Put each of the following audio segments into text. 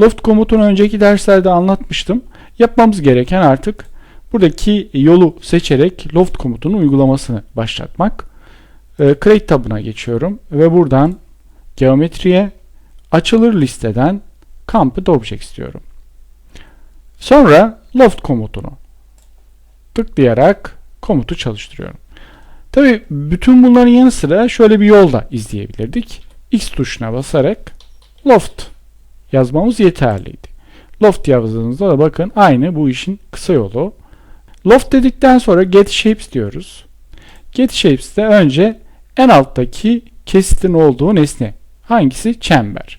Loft komutunu önceki derslerde anlatmıştım. Yapmamız gereken artık buradaki yolu seçerek loft komutunun uygulamasını başlatmak. Ee, Create tabına geçiyorum ve buradan geometriye açılır listeden Composite Objects diyorum. Sonra loft komutunu tıklayarak komutu çalıştırıyorum. Tabi bütün bunların yanı sıra şöyle bir yol da izleyebilirdik. X tuşuna basarak loft yazmamız yeterliydi. Loft yazdığınızda da bakın aynı bu işin kısa yolu. Loft dedikten sonra get shapes diyoruz. Get shapes'te önce en alttaki kesitin olduğu nesne. Hangisi? Çember.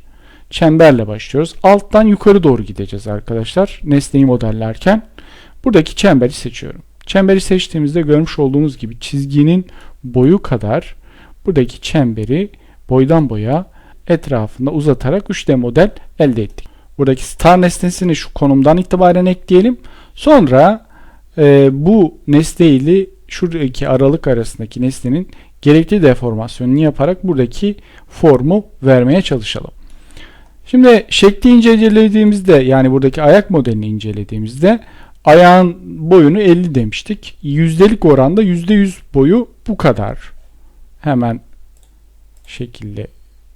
Çemberle başlıyoruz. Alttan yukarı doğru gideceğiz arkadaşlar. Nesneyi modellerken. Buradaki çemberi seçiyorum. Çemberi seçtiğimizde görmüş olduğunuz gibi çizginin boyu kadar buradaki çemberi boydan boya etrafında uzatarak 3D model elde ettik. Buradaki star nesnesini şu konumdan itibaren ekleyelim. Sonra e, bu nesne ile şuradaki aralık arasındaki nesnenin gerekli deformasyonunu yaparak buradaki formu vermeye çalışalım. Şimdi şekli incelediğimizde yani buradaki ayak modelini incelediğimizde ayağın boyunu 50 demiştik. Yüzdelik oranda %100 boyu bu kadar. Hemen şekilde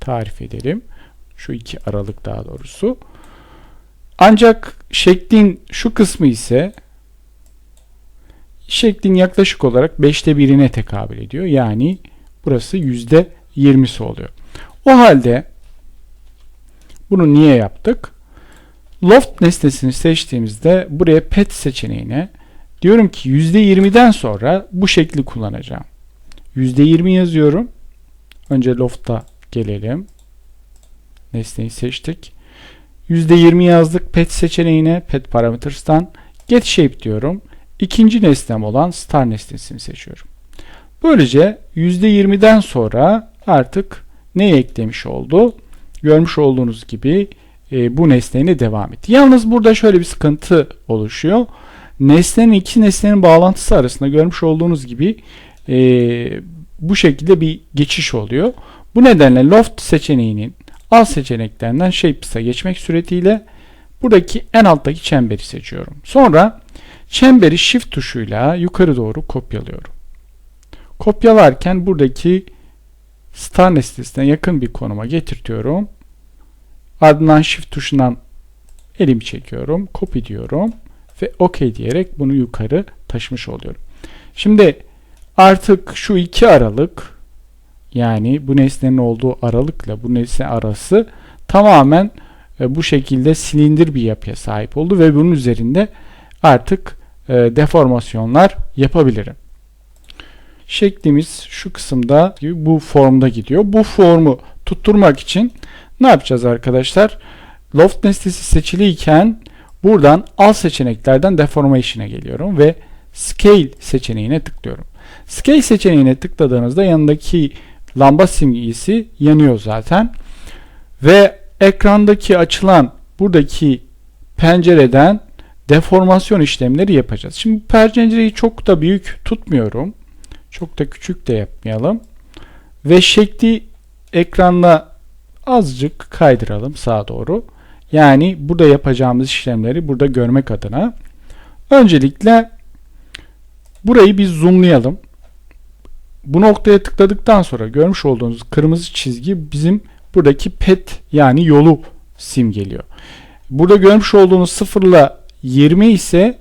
tarif edelim. Şu iki aralık daha doğrusu. Ancak şeklin şu kısmı ise şeklin yaklaşık olarak 5'te 1'ine tekabül ediyor. Yani burası %20'si oluyor. O halde bunu niye yaptık? Loft nesnesini seçtiğimizde buraya pet seçeneğine diyorum ki %20'den sonra bu şekli kullanacağım. %20 yazıyorum. Önce loft'a gelelim. Nesneyi seçtik. %20 yazdık pet seçeneğine pet parameters'tan get shape diyorum. İkinci nesnem olan star nesnesini seçiyorum. Böylece %20'den sonra artık neyi eklemiş oldu? Görmüş olduğunuz gibi e, bu nesneyle devam etti. Yalnız burada şöyle bir sıkıntı oluşuyor. Nesnenin iki nesnenin bağlantısı arasında görmüş olduğunuz gibi e, bu şekilde bir geçiş oluyor. Bu nedenle loft seçeneğinin alt seçeneklerinden Shapes'a geçmek suretiyle buradaki en alttaki çemberi seçiyorum. Sonra çemberi Shift tuşuyla yukarı doğru kopyalıyorum. Kopyalarken buradaki star nesnesine yakın bir konuma getirtiyorum. Ardından Shift tuşundan elimi çekiyorum. Copy diyorum. Ve OK diyerek bunu yukarı taşımış oluyorum. Şimdi artık şu iki aralık yani bu nesnenin olduğu aralıkla bu nesne arası tamamen e, bu şekilde silindir bir yapıya sahip oldu ve bunun üzerinde artık e, deformasyonlar yapabilirim. Şeklimiz şu kısımda bu formda gidiyor. Bu formu tutturmak için ne yapacağız arkadaşlar? Loft nesnesi seçiliyken buradan alt seçeneklerden deformation'a geliyorum ve scale seçeneğine tıklıyorum. Scale seçeneğine tıkladığınızda yanındaki lamba simgesi yanıyor zaten. Ve ekrandaki açılan buradaki pencereden deformasyon işlemleri yapacağız. Şimdi pencereyi çok da büyük tutmuyorum. Çok da küçük de yapmayalım. Ve şekli ekranla azıcık kaydıralım sağa doğru. Yani burada yapacağımız işlemleri burada görmek adına. Öncelikle burayı bir zoomlayalım. Bu noktaya tıkladıktan sonra görmüş olduğunuz kırmızı çizgi bizim buradaki pet yani yolu simgeliyor. Burada görmüş olduğunuz 0 ile 20 ise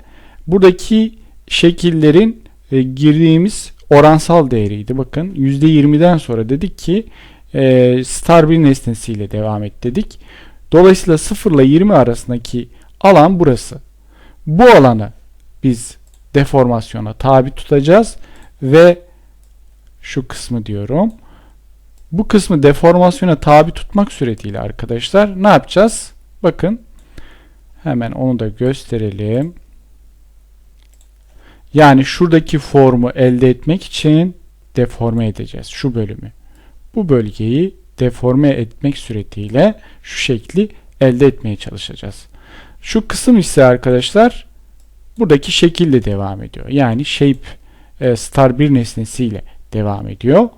buradaki şekillerin e, girdiğimiz oransal değeriydi. Bakın %20'den sonra dedik ki e, star bir nesnesiyle devam et dedik. Dolayısıyla 0 ile 20 arasındaki alan burası. Bu alanı biz deformasyona tabi tutacağız ve şu kısmı diyorum. Bu kısmı deformasyona tabi tutmak suretiyle arkadaşlar ne yapacağız? Bakın hemen onu da gösterelim. Yani şuradaki formu elde etmek için deforme edeceğiz şu bölümü. Bu bölgeyi deforme etmek suretiyle şu şekli elde etmeye çalışacağız. Şu kısım ise arkadaşlar buradaki şekille devam ediyor. Yani shape e, star bir nesnesiyle devam ediyor.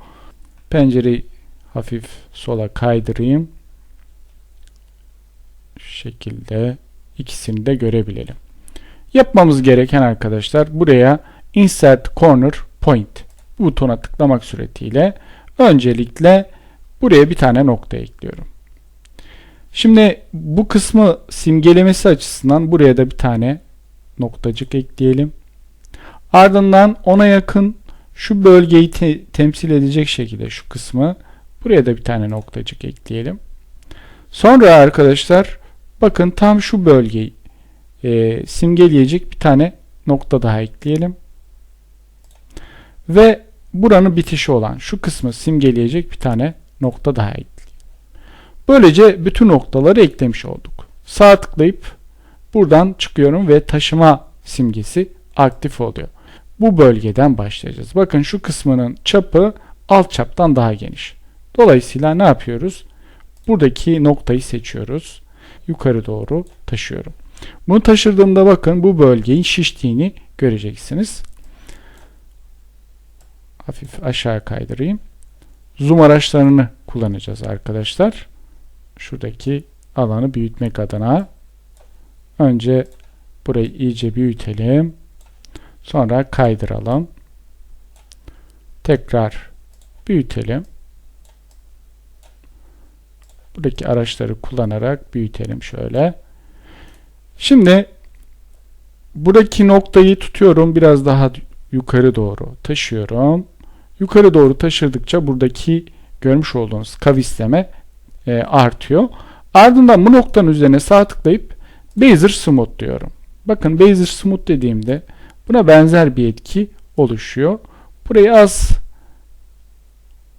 Pencereyi hafif sola kaydırayım. Şu şekilde ikisini de görebilelim. Yapmamız gereken arkadaşlar buraya insert corner point butona tıklamak suretiyle öncelikle buraya bir tane nokta ekliyorum. Şimdi bu kısmı simgelemesi açısından buraya da bir tane noktacık ekleyelim. Ardından ona yakın şu bölgeyi te- temsil edecek şekilde şu kısmı buraya da bir tane noktacık ekleyelim. Sonra arkadaşlar bakın tam şu bölgeyi e, simgeleyecek bir tane nokta daha ekleyelim. Ve buranın bitişi olan şu kısmı simgeleyecek bir tane nokta daha ekleyelim. Böylece bütün noktaları eklemiş olduk. Sağ tıklayıp buradan çıkıyorum ve taşıma simgesi aktif oluyor. Bu bölgeden başlayacağız. Bakın şu kısmının çapı alt çaptan daha geniş. Dolayısıyla ne yapıyoruz? Buradaki noktayı seçiyoruz. Yukarı doğru taşıyorum. Bunu taşırdığımda bakın bu bölgenin şiştiğini göreceksiniz. Hafif aşağı kaydırayım. Zoom araçlarını kullanacağız arkadaşlar. Şuradaki alanı büyütmek adına önce burayı iyice büyütelim. Sonra kaydıralım. Tekrar büyütelim. Buradaki araçları kullanarak büyütelim şöyle. Şimdi buradaki noktayı tutuyorum. Biraz daha yukarı doğru taşıyorum. Yukarı doğru taşırdıkça buradaki görmüş olduğunuz kavisleme e, artıyor. Ardından bu noktanın üzerine sağ tıklayıp Bezier Smooth diyorum. Bakın Bezier Smooth dediğimde buna benzer bir etki oluşuyor. Burayı az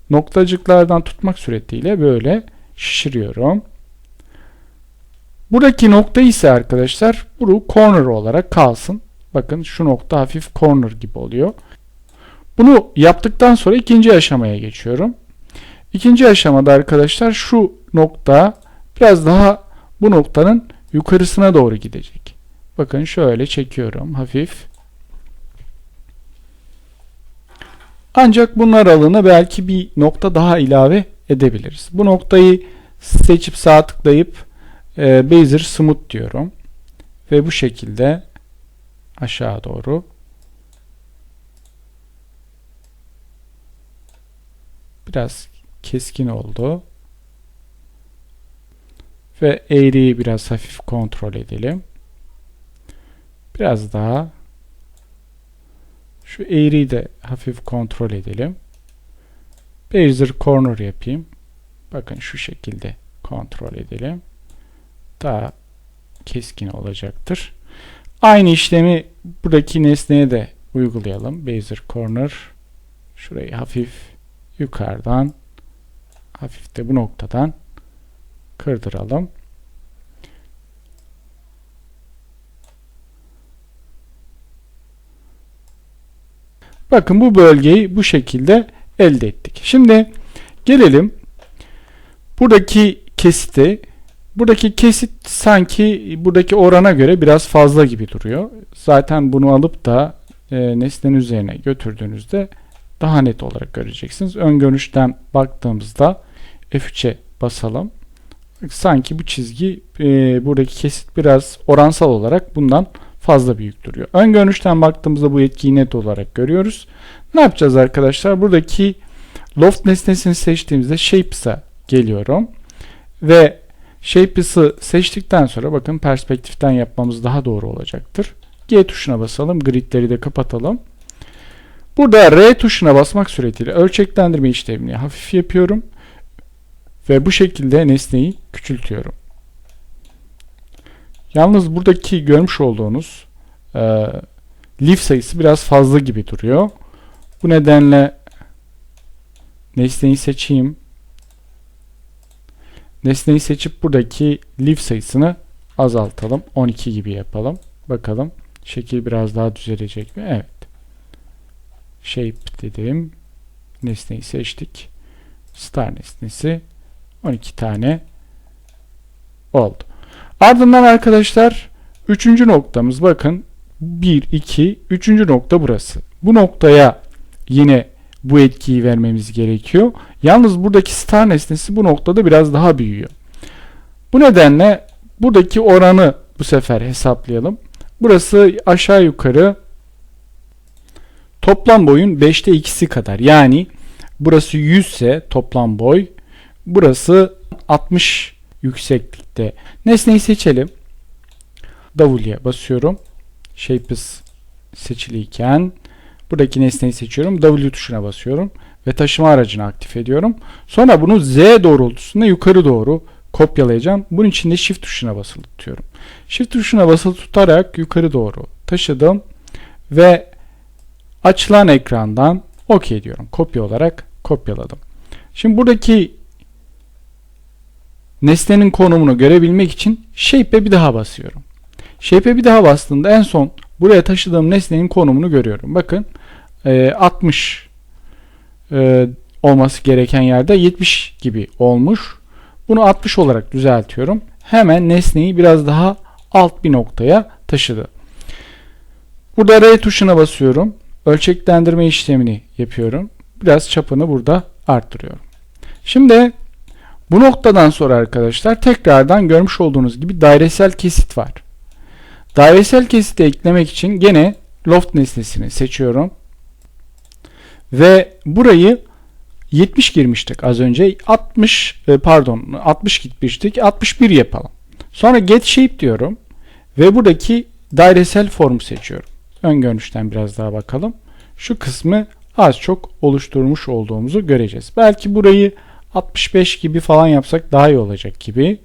noktacıklardan tutmak suretiyle böyle şişiriyorum. Buradaki nokta ise arkadaşlar bu corner olarak kalsın. Bakın şu nokta hafif corner gibi oluyor. Bunu yaptıktan sonra ikinci aşamaya geçiyorum. İkinci aşamada arkadaşlar şu nokta biraz daha bu noktanın yukarısına doğru gidecek. Bakın şöyle çekiyorum hafif. Ancak bunun aralığına belki bir nokta daha ilave edebiliriz. Bu noktayı seçip sağ tıklayıp e, Bezier Smooth diyorum. Ve bu şekilde aşağı doğru biraz keskin oldu. Ve eğriyi biraz hafif kontrol edelim. Biraz daha şu eğriyi de hafif kontrol edelim. Bezier Corner yapayım. Bakın şu şekilde kontrol edelim. Daha keskin olacaktır. Aynı işlemi buradaki nesneye de uygulayalım. Bezier Corner. Şurayı hafif yukarıdan hafif de bu noktadan kırdıralım. Bakın bu bölgeyi bu şekilde elde ettik. Şimdi gelelim buradaki kesiti buradaki kesit sanki buradaki orana göre biraz fazla gibi duruyor. Zaten bunu alıp da e, nesnenin üzerine götürdüğünüzde daha net olarak göreceksiniz. Ön görünüşten baktığımızda F3'e basalım. Sanki bu çizgi e, buradaki kesit biraz oransal olarak bundan fazla büyük duruyor. Ön görünüşten baktığımızda bu etkiyi net olarak görüyoruz. Ne yapacağız arkadaşlar? Buradaki loft nesnesini seçtiğimizde Shapes'a geliyorum. Ve Shapes'ı seçtikten sonra bakın perspektiften yapmamız daha doğru olacaktır. G tuşuna basalım. Gridleri de kapatalım. Burada R tuşuna basmak suretiyle ölçeklendirme işlemini hafif yapıyorum. Ve bu şekilde nesneyi küçültüyorum. Yalnız buradaki görmüş olduğunuz e, leaf sayısı biraz fazla gibi duruyor. Bu nedenle nesneyi seçeyim. Nesneyi seçip buradaki leaf sayısını azaltalım. 12 gibi yapalım. Bakalım şekil biraz daha düzelecek mi? Evet. Shape dedim. Nesneyi seçtik. Star nesnesi 12 tane oldu. Ardından arkadaşlar üçüncü noktamız bakın 1, 2, üçüncü nokta burası. Bu noktaya yine bu etkiyi vermemiz gerekiyor. Yalnız buradaki star nesnesi bu noktada biraz daha büyüyor. Bu nedenle buradaki oranı bu sefer hesaplayalım. Burası aşağı yukarı toplam boyun 5'te 2'si kadar. Yani burası 100 ise toplam boy burası 60 yükseklikte. Nesneyi seçelim. W'ye basıyorum. Shapes seçiliyken buradaki nesneyi seçiyorum. W tuşuna basıyorum ve taşıma aracını aktif ediyorum. Sonra bunu Z doğrultusunda yukarı doğru kopyalayacağım. Bunun için de Shift tuşuna basılı tutuyorum. Shift tuşuna basılı tutarak yukarı doğru taşıdım ve açılan ekrandan OK diyorum. Kopya olarak kopyaladım. Şimdi buradaki nesnenin konumunu görebilmek için Shape'e bir daha basıyorum. Shape'e bir daha bastığımda en son buraya taşıdığım nesnenin konumunu görüyorum. Bakın e, 60 e, olması gereken yerde 70 gibi olmuş. Bunu 60 olarak düzeltiyorum. Hemen nesneyi biraz daha alt bir noktaya taşıdı. Burada R tuşuna basıyorum. Ölçeklendirme işlemini yapıyorum. Biraz çapını burada arttırıyorum. Şimdi bu noktadan sonra arkadaşlar tekrardan görmüş olduğunuz gibi dairesel kesit var. Dairesel kesiti eklemek için gene loft nesnesini seçiyorum. Ve burayı 70 girmiştik az önce. 60 e, pardon 60 gitmiştik. 61 yapalım. Sonra get shape diyorum. Ve buradaki dairesel formu seçiyorum. Ön görünüşten biraz daha bakalım. Şu kısmı az çok oluşturmuş olduğumuzu göreceğiz. Belki burayı 65 gibi falan yapsak daha iyi olacak gibi.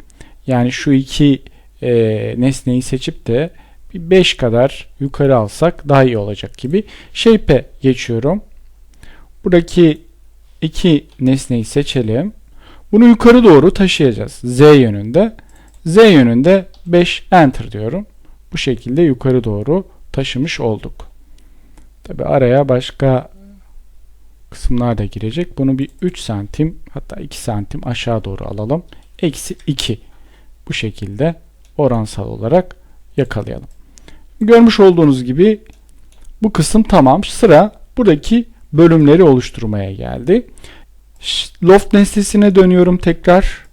Yani şu iki e, nesneyi seçip de bir 5 kadar yukarı alsak daha iyi olacak gibi. Shape'e geçiyorum. Buradaki iki nesneyi seçelim. Bunu yukarı doğru taşıyacağız. Z yönünde. Z yönünde 5 enter diyorum. Bu şekilde yukarı doğru taşımış olduk. Tabi araya başka kısımlar da girecek. Bunu bir 3 santim hatta 2 santim aşağı doğru alalım. Eksi 2. Bu şekilde oransal olarak yakalayalım. Görmüş olduğunuz gibi bu kısım tamam. Sıra buradaki bölümleri oluşturmaya geldi. Loft nesnesine dönüyorum tekrar.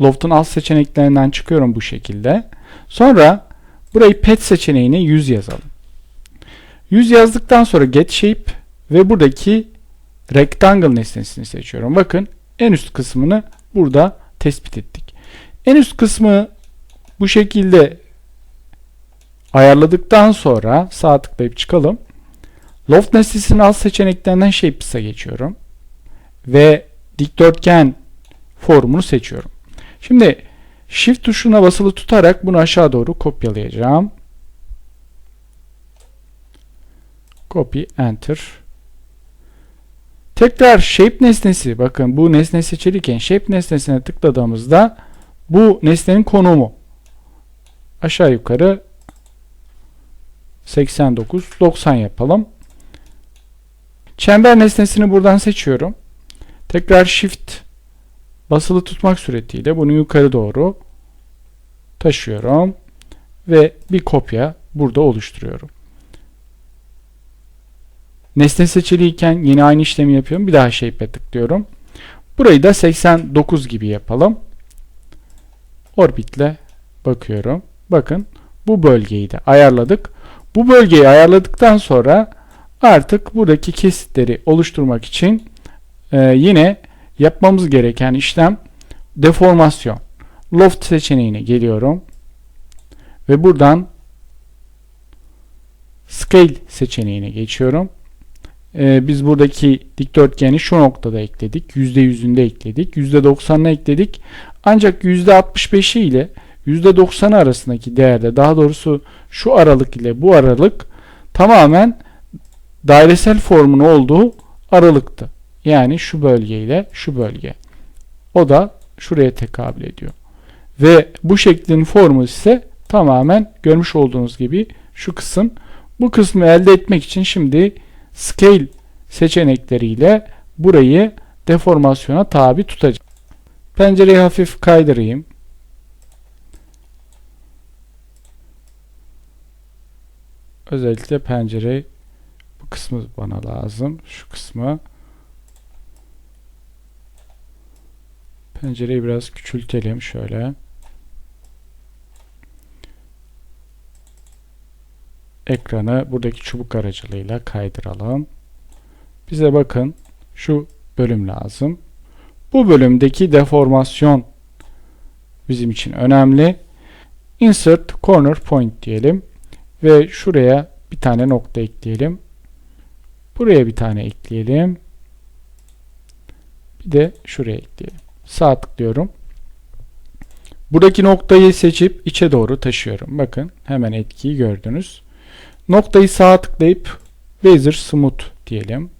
Loft'un alt seçeneklerinden çıkıyorum bu şekilde. Sonra burayı pet seçeneğine 100 yazalım. 100 yazdıktan sonra get shape ve buradaki rectangle nesnesini seçiyorum. Bakın en üst kısmını burada tespit ettik. En üst kısmı bu şekilde ayarladıktan sonra sağ tıklayıp çıkalım. Loft nesnesinin alt seçeneklerinden Shapes'a geçiyorum. Ve dikdörtgen formunu seçiyorum. Şimdi Shift tuşuna basılı tutarak bunu aşağı doğru kopyalayacağım. Copy, Enter. Tekrar Shape nesnesi, bakın bu nesne seçilirken Shape nesnesine tıkladığımızda bu nesnenin konumu aşağı yukarı 89, 90 yapalım. Çember nesnesini buradan seçiyorum. Tekrar Shift basılı tutmak suretiyle bunu yukarı doğru taşıyorum ve bir kopya burada oluşturuyorum. Nesne seçiliyken yine aynı işlemi yapıyorum. Bir daha Shape'e tıklıyorum. Burayı da 89 gibi yapalım. Orbitle bakıyorum. Bakın bu bölgeyi de ayarladık. Bu bölgeyi ayarladıktan sonra artık buradaki kesitleri oluşturmak için e, yine yapmamız gereken işlem deformasyon. Loft seçeneğine geliyorum. Ve buradan Scale seçeneğine geçiyorum. Ee, biz buradaki dikdörtgeni şu noktada ekledik. %100'ünde ekledik. %90'ını ekledik. Ancak %65'i ile %90'ı arasındaki değerde daha doğrusu şu aralık ile bu aralık tamamen dairesel formun olduğu aralıktı. Yani şu bölge ile şu bölge. O da şuraya tekabül ediyor. Ve bu şeklin formu ise tamamen görmüş olduğunuz gibi şu kısım. Bu kısmı elde etmek için şimdi scale seçenekleriyle burayı deformasyona tabi tutacağım. Pencereyi hafif kaydırayım. Özellikle pencere bu kısmı bana lazım. Şu kısmı pencereyi biraz küçültelim şöyle. Ekranı buradaki çubuk aracılığıyla kaydıralım. Bize bakın şu bölüm lazım. Bu bölümdeki deformasyon bizim için önemli. Insert corner point diyelim ve şuraya bir tane nokta ekleyelim. Buraya bir tane ekleyelim. Bir de şuraya ekleyelim. Sağ tıklıyorum. Buradaki noktayı seçip içe doğru taşıyorum. Bakın hemen etkiyi gördünüz. Noktayı sağa tıklayıp Bezier Smooth diyelim.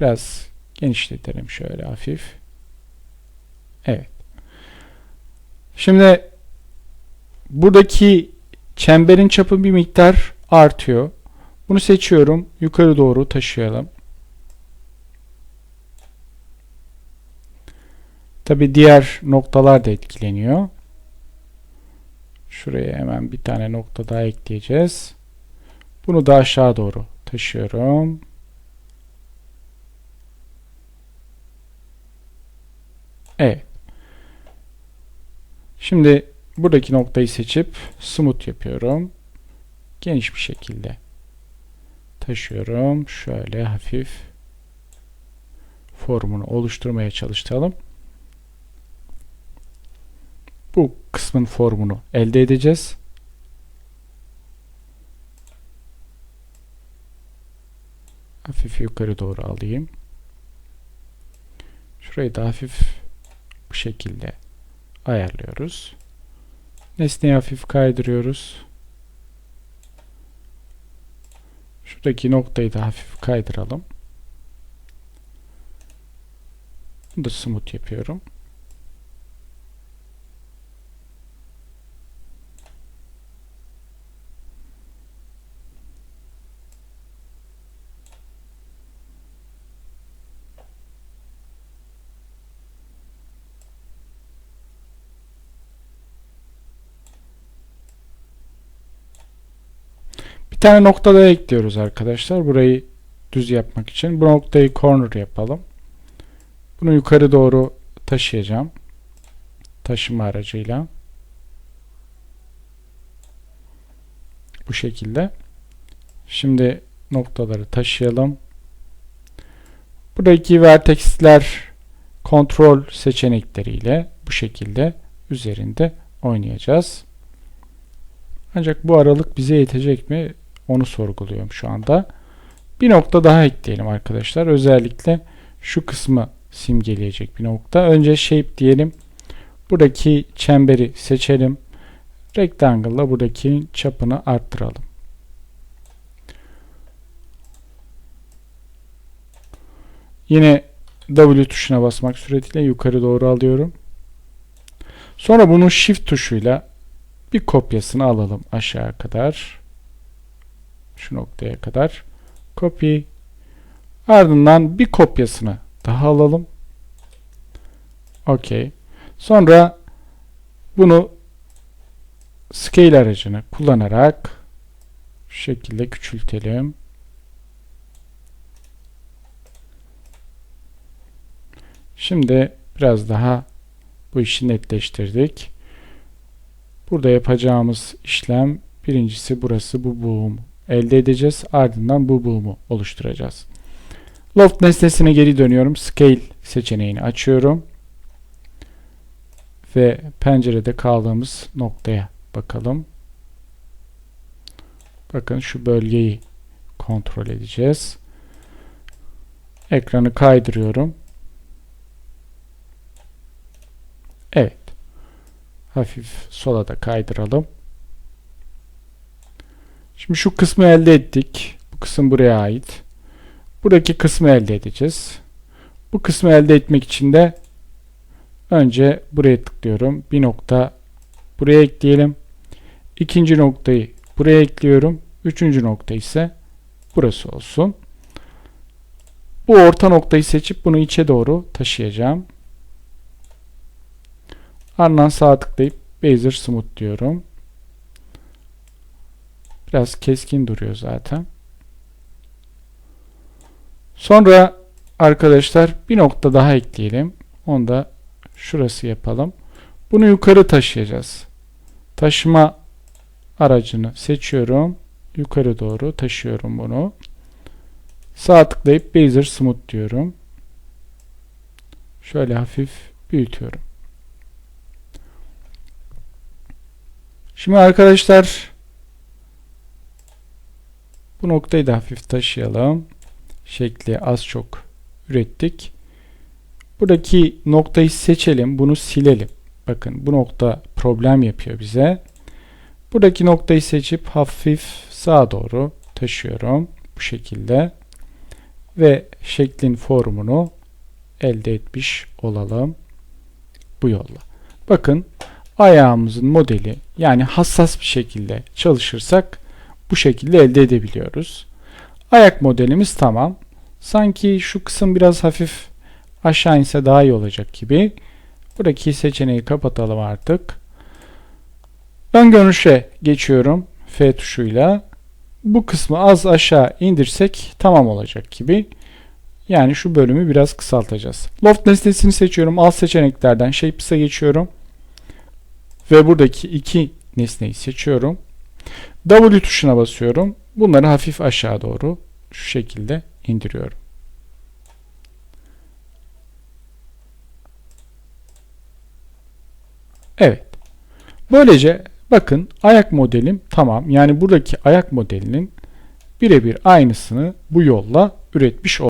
Biraz genişletelim şöyle hafif. Evet. Şimdi buradaki çemberin çapı bir miktar artıyor. Bunu seçiyorum. Yukarı doğru taşıyalım. Tabi diğer noktalar da etkileniyor. Şuraya hemen bir tane nokta daha ekleyeceğiz. Bunu da aşağı doğru taşıyorum. Evet. Şimdi buradaki noktayı seçip smooth yapıyorum. Geniş bir şekilde taşıyorum. Şöyle hafif formunu oluşturmaya çalışalım. Bu kısmın formunu elde edeceğiz. Hafif yukarı doğru alayım. Şurayı da hafif bu şekilde ayarlıyoruz. Nesneyi hafif kaydırıyoruz. Şuradaki noktayı da hafif kaydıralım. Bunu da smooth yapıyorum. Tane nokta daha ekliyoruz arkadaşlar. Burayı düz yapmak için. Bu noktayı corner yapalım. Bunu yukarı doğru taşıyacağım. Taşıma aracıyla. Bu şekilde. Şimdi noktaları taşıyalım. Buradaki vertexler kontrol seçenekleriyle bu şekilde üzerinde oynayacağız. Ancak bu aralık bize yetecek mi? Onu sorguluyorum şu anda. Bir nokta daha ekleyelim arkadaşlar. Özellikle şu kısmı simgeleyecek bir nokta. Önce shape diyelim. Buradaki çemberi seçelim. Rectangle ile buradaki çapını arttıralım. Yine W tuşuna basmak suretiyle yukarı doğru alıyorum. Sonra bunun shift tuşuyla bir kopyasını alalım aşağı kadar. Şu noktaya kadar. Copy. Ardından bir kopyasını daha alalım. OK. Sonra bunu scale aracını kullanarak şu şekilde küçültelim. Şimdi biraz daha bu işi netleştirdik. Burada yapacağımız işlem birincisi burası bu buğum elde edeceğiz. Ardından bu buğumu oluşturacağız. Loft nesnesine geri dönüyorum. Scale seçeneğini açıyorum. Ve pencerede kaldığımız noktaya bakalım. Bakın şu bölgeyi kontrol edeceğiz. Ekranı kaydırıyorum. Evet. Hafif sola da kaydıralım. Şimdi şu kısmı elde ettik. Bu kısım buraya ait. Buradaki kısmı elde edeceğiz. Bu kısmı elde etmek için de önce buraya tıklıyorum. Bir nokta buraya ekleyelim. İkinci noktayı buraya ekliyorum. Üçüncü nokta ise burası olsun. Bu orta noktayı seçip bunu içe doğru taşıyacağım. Ardından sağ tıklayıp Bezier Smooth diyorum. Biraz keskin duruyor zaten. Sonra arkadaşlar bir nokta daha ekleyelim. Onu da şurası yapalım. Bunu yukarı taşıyacağız. Taşıma aracını seçiyorum. yukarı doğru taşıyorum bunu. Sağ tıklayıp Bezier Smooth diyorum. Şöyle hafif büyütüyorum. Şimdi arkadaşlar bu noktayı da hafif taşıyalım. Şekli az çok ürettik. Buradaki noktayı seçelim. Bunu silelim. Bakın bu nokta problem yapıyor bize. Buradaki noktayı seçip hafif sağa doğru taşıyorum. Bu şekilde. Ve şeklin formunu elde etmiş olalım. Bu yolla. Bakın ayağımızın modeli yani hassas bir şekilde çalışırsak bu şekilde elde edebiliyoruz. Ayak modelimiz tamam. Sanki şu kısım biraz hafif aşağı inse daha iyi olacak gibi. Buradaki seçeneği kapatalım artık. Ön görünüşe geçiyorum F tuşuyla. Bu kısmı az aşağı indirsek tamam olacak gibi. Yani şu bölümü biraz kısaltacağız. Loft nesnesini seçiyorum. Alt seçeneklerden Shapes'e geçiyorum. Ve buradaki iki nesneyi seçiyorum. W tuşuna basıyorum. Bunları hafif aşağı doğru şu şekilde indiriyorum. Evet. Böylece bakın ayak modelim tamam. Yani buradaki ayak modelinin birebir aynısını bu yolla üretmiş oldum.